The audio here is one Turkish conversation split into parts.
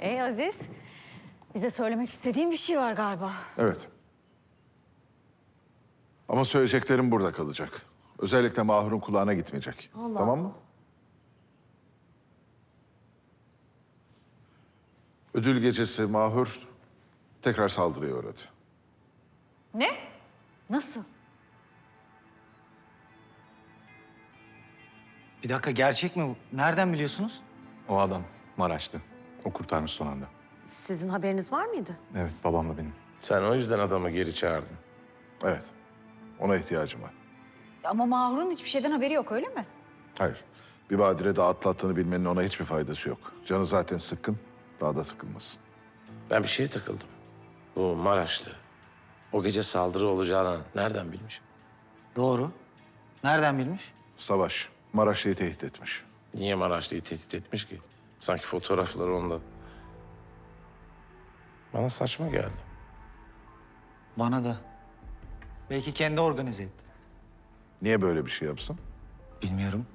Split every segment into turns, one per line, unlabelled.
Ee Aziz, bize söylemek istediğin bir şey var galiba.
Evet. Ama söyleyeceklerim burada kalacak. Özellikle Mahur'un kulağına gitmeyecek. Tamam mı? Ödül gecesi Mahur tekrar saldırıya uğradı.
Ne? Nasıl?
Bir dakika gerçek mi bu? Nereden biliyorsunuz?
O adam Maraşlı. O kurtarmış son anda.
Sizin haberiniz var mıydı?
Evet babamla benim.
Sen o yüzden adamı geri çağırdın.
Evet. Ona ihtiyacım var.
Ama Mahur'un hiçbir şeyden haberi yok öyle mi?
Hayır. Bir badire de atlattığını bilmenin ona hiçbir faydası yok. Canı zaten sıkkın. Daha da sıkılmasın.
Ben bir şeye takıldım. Bu Maraşlı. O gece saldırı olacağını nereden bilmiş?
Doğru. Nereden bilmiş?
Savaş. Maraşlı'yı tehdit etmiş.
Niye Maraşlı'yı tehdit etmiş ki? Sanki fotoğrafları onda. Bana saçma geldi.
Bana da. Belki kendi organize etti.
Niye böyle bir şey yapsın?
Bilmiyorum.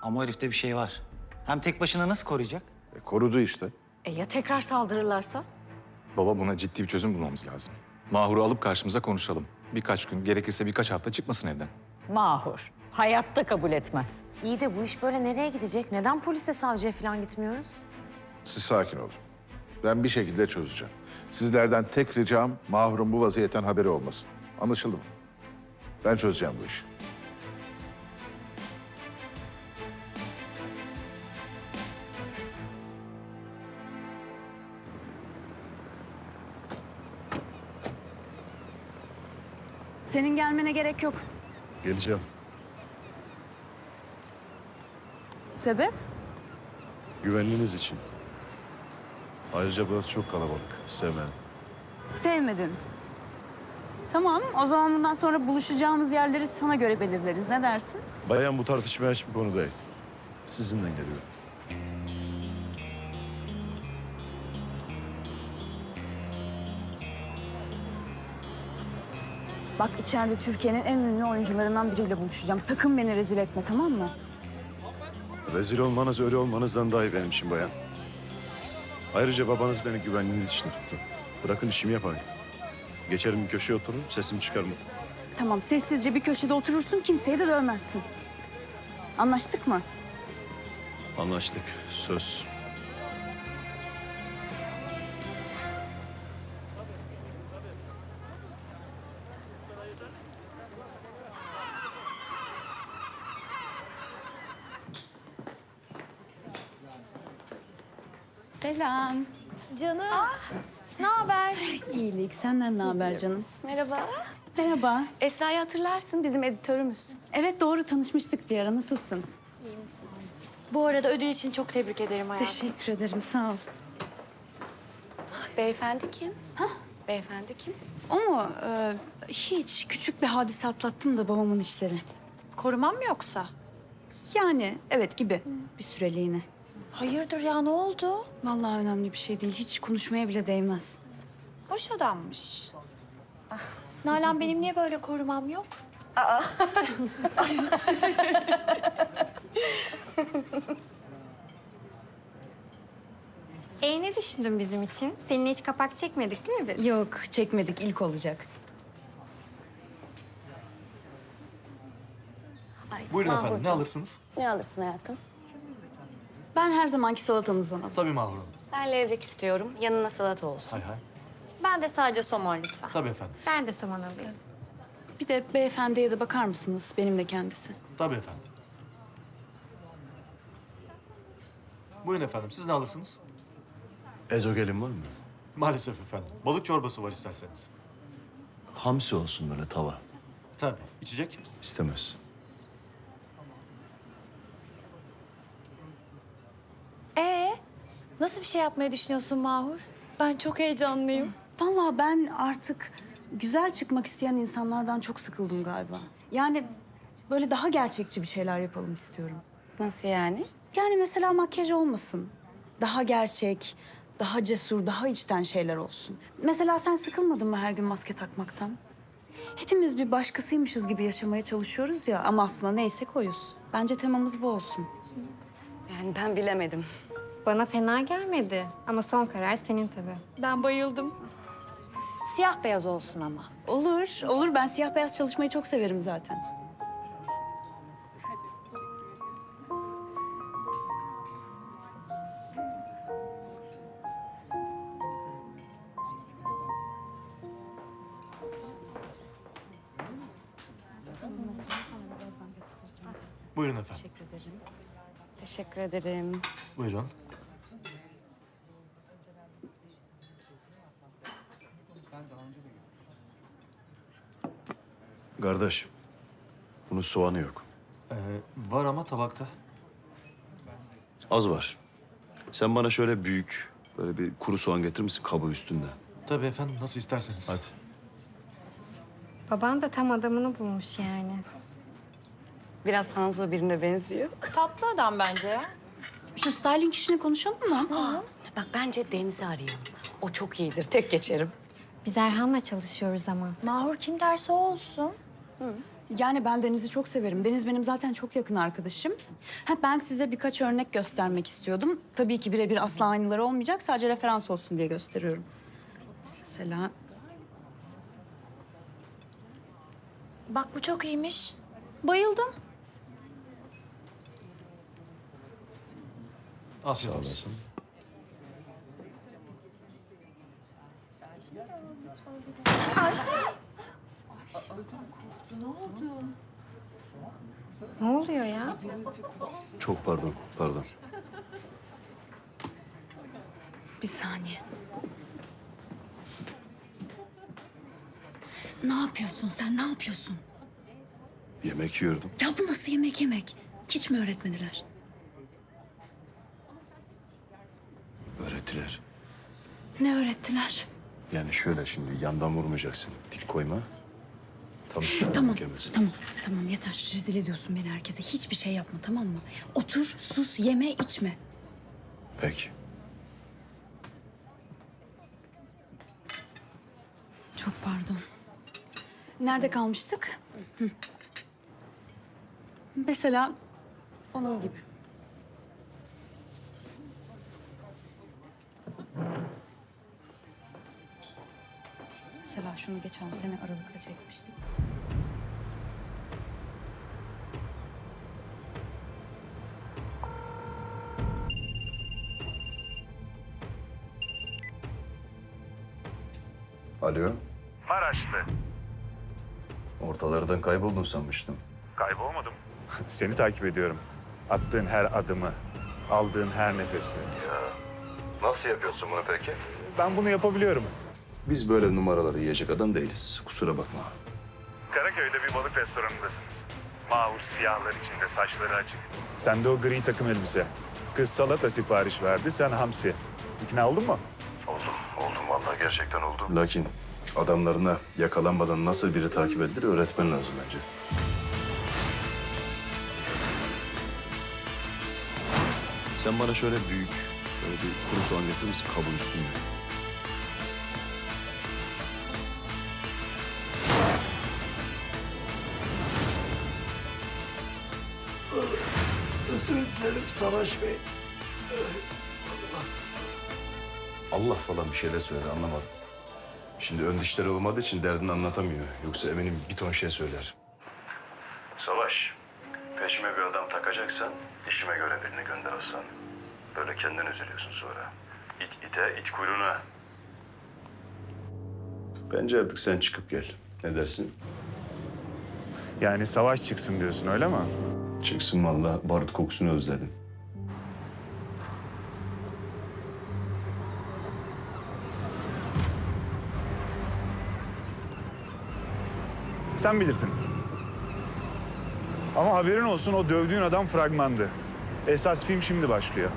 Ama o herifte bir şey var. Hem tek başına nasıl koruyacak?
E, korudu işte.
E ya tekrar saldırırlarsa?
Baba buna ciddi bir çözüm bulmamız lazım. Mahur'u alıp karşımıza konuşalım. Birkaç gün, gerekirse birkaç hafta çıkmasın evden.
Mahur. Hayatta kabul etmez.
İyi de bu iş böyle nereye gidecek? Neden polise, savcıya falan gitmiyoruz?
Siz sakin olun. Ben bir şekilde çözeceğim. Sizlerden tek ricam Mahur'un bu vaziyetten haberi olmasın. Anlaşıldı mı? Ben çözeceğim bu işi.
Senin gelmene gerek yok.
Geleceğim.
Sebep?
Güvenliğiniz için. Ayrıca burası çok kalabalık. Sevmem.
Sevmedin. Tamam, o zaman bundan sonra buluşacağımız yerleri sana göre belirleriz. Ne dersin?
Bayan bu tartışmaya hiçbir konu değil. Sizinden geliyor.
Bak içeride Türkiye'nin en ünlü oyuncularından biriyle buluşacağım. Sakın beni rezil etme, tamam mı?
Rezil olmanız öyle olmanızdan daha iyi benim için bayan. Ayrıca babanız beni güvenliğiniz için tuttu. Bırakın işimi yapayım. Geçerim bir köşeye oturur, sesimi çıkarmam.
Tamam, sessizce bir köşede oturursun, kimseyi de dövmezsin. Anlaştık mı?
Anlaştık. Söz.
Selam.
Canım. ne haber?
İyilik, senden ne haber canım?
Merhaba.
Merhaba.
Esra'yı hatırlarsın bizim editörümüz.
Evet doğru tanışmıştık bir ara. Nasılsın?
Bu arada ödül için çok tebrik ederim hayatım.
Teşekkür ederim, sağ ol.
Beyefendi kim? Hah? Beyefendi kim?
O mu? Ee, hiç. Küçük bir hadise atlattım da babamın işleri.
Korumam mı yoksa?
Yani evet gibi. Bir süreliğine.
Hayırdır ya ne oldu?
Vallahi önemli bir şey değil. Hiç konuşmaya bile değmez.
Boş adammış. Ah, Nalan benim niye böyle korumam yok?
E ne düşündün bizim için? Seninle hiç kapak çekmedik değil mi biz?
Yok çekmedik. ilk olacak.
Buyurun efendim, ne alırsınız?
Ne alırsın hayatım? Ben her zamanki salatanızdan alırım.
Tabii Mahur Hanım.
Ben levrek istiyorum. Yanına salata olsun.
Hay hay.
Ben de sadece somon lütfen.
Tabii efendim,
Ben de saman alayım.
Bir de beyefendiye de bakar mısınız? Benim de kendisi.
tabii efendim. Buyurun efendim, siz ne alırsınız?
Ezogelin var mı?
Maalesef efendim. Balık çorbası var isterseniz.
Hamsi olsun böyle tava.
Tabii. İçecek?
İstemez.
Ee, nasıl bir şey yapmayı düşünüyorsun Mahur? Ben çok heyecanlıyım.
Vallahi ben artık güzel çıkmak isteyen insanlardan çok sıkıldım galiba. Yani böyle daha gerçekçi bir şeyler yapalım istiyorum.
Nasıl yani?
Yani mesela makyaj olmasın. Daha gerçek, daha cesur, daha içten şeyler olsun. Mesela sen sıkılmadın mı her gün maske takmaktan? Hepimiz bir başkasıymışız gibi yaşamaya çalışıyoruz ya ama aslında neysek oyuz. Bence temamız bu olsun.
Yani ben bilemedim.
Bana fena gelmedi. Ama son karar senin tabii.
Ben bayıldım.
Siyah beyaz olsun ama.
Olur, olur. Ben siyah beyaz çalışmayı çok severim zaten.
Buyurun efendim.
Teşekkür ederim.
Buyurun.
Kardeş, bunun soğanı yok.
Ee, var ama tabakta.
Az var. Sen bana şöyle büyük, böyle bir kuru soğan getirir misin kabı üstünde?
Tabii efendim nasıl isterseniz.
Hadi.
Baban da tam adamını bulmuş yani.
Biraz Hanzo birine benziyor.
Tatlı adam bence ya.
Şu styling işini konuşalım mı?
Bak bence Deniz'i arayalım. O çok iyidir. Tek geçerim.
Biz Erhan'la çalışıyoruz ama.
Mahur kim derse o olsun.
Yani ben Deniz'i çok severim. Deniz benim zaten çok yakın arkadaşım. Ha, ben size birkaç örnek göstermek istiyordum. Tabii ki birebir asla aynıları olmayacak. Sadece referans olsun diye gösteriyorum. Mesela
Bak bu çok iyiymiş. Bayıldım.
Afiyet olsun.
Ne oluyor ya?
Çok pardon, pardon.
bir saniye. Ne yapıyorsun sen? Ne yapıyorsun?
Yemek yiyordum.
Ya bu nasıl yemek yemek? Hiç mi öğretmediler?
Öğrettiler.
Ne öğrettiler?
Yani şöyle şimdi yandan vurmayacaksın. Dik koyma. Tam üstüne
Tamam,
yemesin.
tamam, tamam yeter. Rezil ediyorsun beni herkese. Hiçbir şey yapma tamam mı? Otur, sus, yeme, içme.
Peki.
Çok pardon. Nerede kalmıştık? Hı. Mesela onun gibi. Mesela şunu geçen sene Aralık'ta çekmiştik.
Alo,
Maraşlı.
ortalardan kayboldun sanmıştım.
Kaybolmadım.
Seni takip ediyorum. Attığın her adımı, aldığın her nefesi.
Nasıl yapıyorsun bunu peki?
Ben bunu yapabiliyorum.
Biz böyle numaraları yiyecek adam değiliz. Kusura bakma.
Karaköy'de bir balık restoranındasınız. Mahur siyahlar içinde, saçları açık.
Sende o gri takım elbise. Kız salata sipariş verdi, sen hamsi. İkna oldun mu?
Oldum, oldum vallahi gerçekten oldum. Lakin adamlarına yakalanmadan nasıl biri takip edilir öğretmen lazım bence. Sen bana şöyle büyük, böyle bir kuru soğan getirir misin kabın üstünde? Allah falan bir şeyler söyledi anlamadım. Şimdi ön dişleri olmadığı için derdini anlatamıyor. Yoksa eminim bir ton şey söyler. Savaş, peşime bir adam takacaksan işime göre birini gönder Hasan. Böyle kendin üzülüyorsun sonra. İt ite, it kuyruğuna. Bence artık sen çıkıp gel. Ne dersin?
Yani savaş çıksın diyorsun öyle mi?
Çıksın vallahi barut kokusunu özledim.
Sen bilirsin. Ama haberin olsun o dövdüğün adam fragmandı. Esas film şimdi başlıyor.